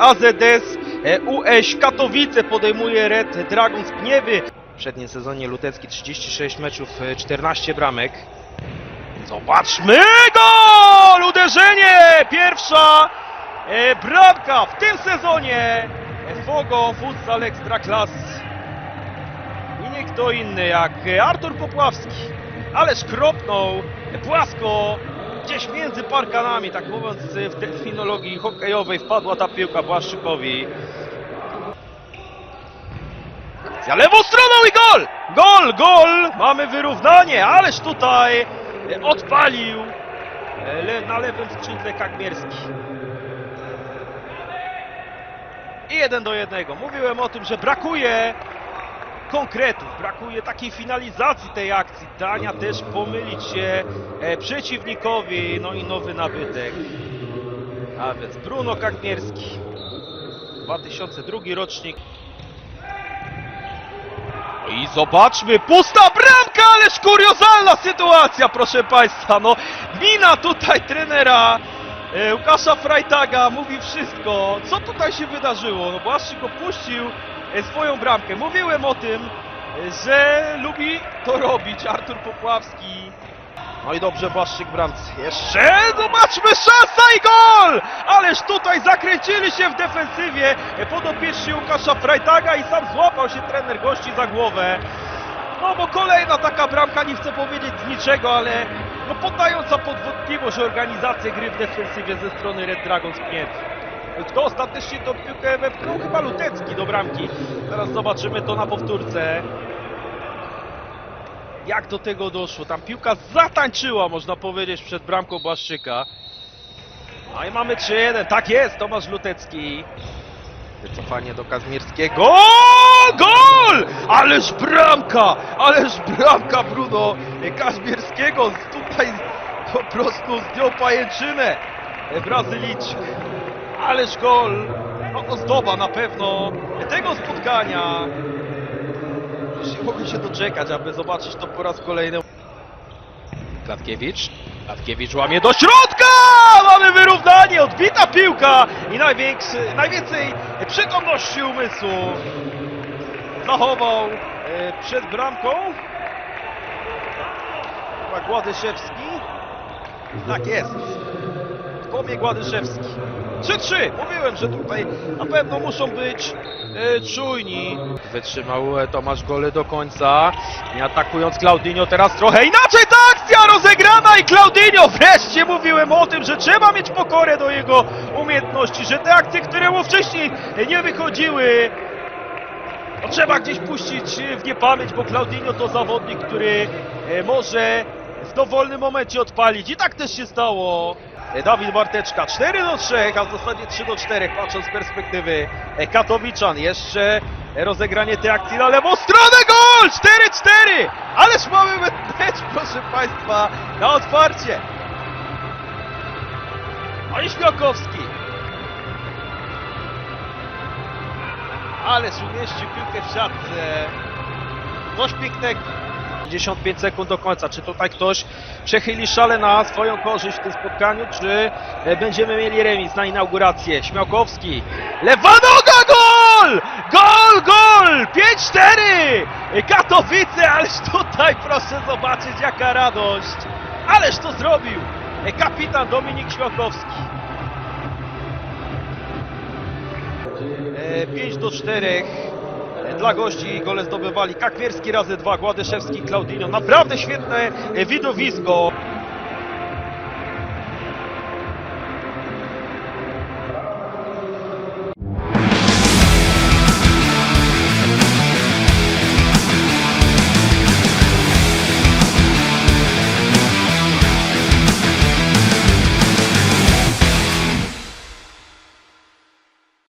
AZS e, UŚ Katowice podejmuje Red Dragons Gniewy. W przednim sezonie Lutecki 36 meczów, e, 14 bramek. Zobaczmy gol! Uderzenie! Pierwsza e, bramka w tym sezonie e, Fogo Futsal Ekstraklas. I nie kto inny jak e, Artur Popławski. Ależ kropnął e, płasko gdzieś między parkanami, tak mówiąc w terminologii hokejowej wpadła ta piłka Błaszczykowi. Za lewą stroną i gol! Gol, gol! Mamy wyrównanie, ależ tutaj e, odpalił e, na lewym skrzydle Kagmierski. I jeden do jednego. Mówiłem o tym, że brakuje konkretów, brakuje takiej finalizacji tej akcji, dania też pomylić się e, przeciwnikowi, no i nowy nabytek. A więc Bruno Kagmierski, 2002 rocznik. No I zobaczmy, pusta bramka, ależ kuriozalna sytuacja, proszę Państwa. No, mina tutaj trenera e, Łukasza Freitaga mówi wszystko. Co tutaj się wydarzyło? No, Błaszczyk opuścił swoją bramkę. Mówiłem o tym, e, że lubi to robić Artur Popławski. No i dobrze Błaszczyk w bramce. Jeszcze zobaczmy szansa i gol! Ależ tutaj zakręcili się w defensywie e, podopieczni Łukasza Freitaga i sam złapał się trener gości za głowę. No bo kolejna taka bramka, nie chcę powiedzieć z niczego, ale no poddająca pod wątpliwość organizację gry w defensywie ze strony Red Dragons Kniew. Kto ostatecznie tą piłkę wepchnął? Chyba Lutecki do bramki. Teraz zobaczymy to na powtórce. Jak do tego doszło? Tam piłka zatańczyła, można powiedzieć, przed bramką Błaszczyka. No i mamy 3-1. Tak jest, Tomasz Lutecki. Wycofanie do Kazmierskiego. Gol! Ależ bramka! Ależ bramka Bruno Kazmierskiego. Tutaj po prostu zdjął pajęczynę Brazylijczyk. Ależ gol! No ozdoba na pewno tego spotkania. Już nie mogę się doczekać, aby zobaczyć to po raz kolejny. Klatkiewicz. Klatkiewicz łamie do środka! Mamy wyrównanie, odbita piłka i największy, najwięcej przytomności umysłu zachował e, przed bramką. Chyba Gładyszewski. Tak jest. Komie Gładyszewski. 3-3! Mówiłem, że tutaj na pewno muszą być e, czujni. Wytrzymał e, Tomasz Gole do końca. Nie atakując Claudinho teraz trochę inaczej ta akcja rozegrana i Claudinho wreszcie mówiłem o tym, że trzeba mieć pokorę do jego umiejętności, że te akcje, które mu wcześniej nie wychodziły, no trzeba gdzieś puścić w niepamięć, bo Claudinho to zawodnik, który e, może w dowolnym momencie odpalić. I tak też się stało. Dawid Barteczka 4 do 3, a w zasadzie 3 do 4, patrząc z perspektywy Katowiczan. Jeszcze rozegranie tej akcji na lewą stronę, gol! 4-4! Ależ mamy mecz, proszę Państwa, na otwarcie. No i Śmiałkowski. Ależ umieścił piłkę w siatce. Coś pięknego. 55 sekund do końca. Czy tutaj ktoś przechyli szale na swoją korzyść w tym spotkaniu, czy e, będziemy mieli remis na inaugurację? Śmiałkowski. Lewa noga, gol! Gol, gol! 5-4! Katowice, ależ tutaj proszę zobaczyć jaka radość. Ależ to zrobił e, kapitan Dominik Śmiałkowski. E, 5 do 4 dla gości gole zdobywali Kakwierski razy dwa, Gładyszewski, Claudinho. Naprawdę świetne widowisko.